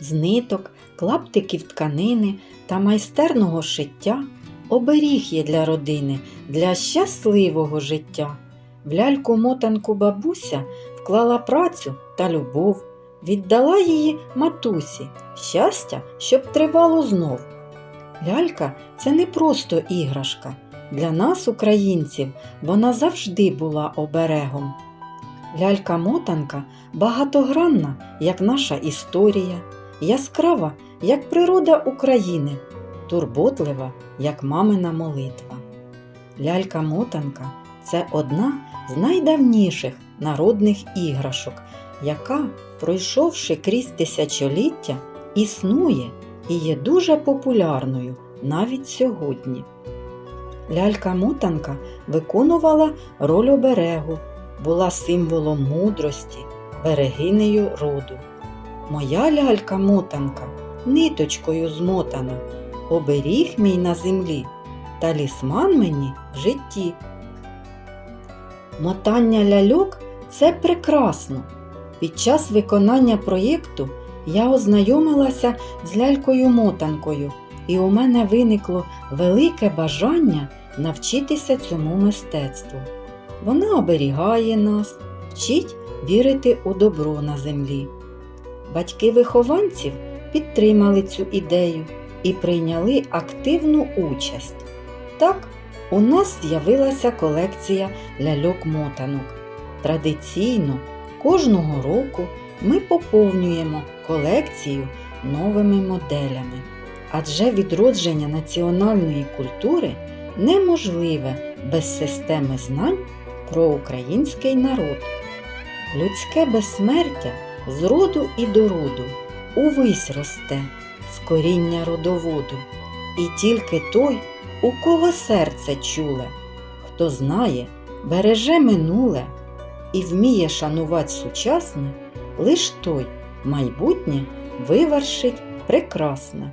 з ниток, клаптиків тканини та майстерного шиття оберіг є для родини, для щасливого життя. В ляльку мотанку бабуся вклала працю та любов, віддала її матусі, щастя, щоб тривало знов. Лялька це не просто іграшка. Для нас, українців, вона завжди була оберегом. Лялька-мотанка багатогранна, як наша історія, яскрава, як природа України, турботлива, як мамина молитва. Лялька-мотанка це одна з найдавніших народних іграшок, яка, пройшовши крізь тисячоліття, існує і є дуже популярною навіть сьогодні. Лялька-мотанка виконувала роль оберегу, була символом мудрості, берегинею роду. Моя лялька-мотанка ниточкою змотана, оберіг мій на землі, талісман мені в житті. Мотання ляльок це прекрасно. Під час виконання проєкту я ознайомилася з лялькою-мотанкою, і у мене виникло велике бажання навчитися цьому мистецтву. Вона оберігає нас, вчить вірити у добро на землі. Батьки вихованців підтримали цю ідею і прийняли активну участь. Так, у нас з'явилася колекція ляльок-мотанок. Традиційно кожного року ми поповнюємо колекцію новими моделями, адже відродження національної культури неможливе без системи знань про український народ. Людське безсмертя з роду і до роду увесь росте з коріння родоводу, і тільки той, у кого серце чуле, хто знає, береже минуле і вміє шанувати сучасне, лиш той майбутнє вивершить прекрасне.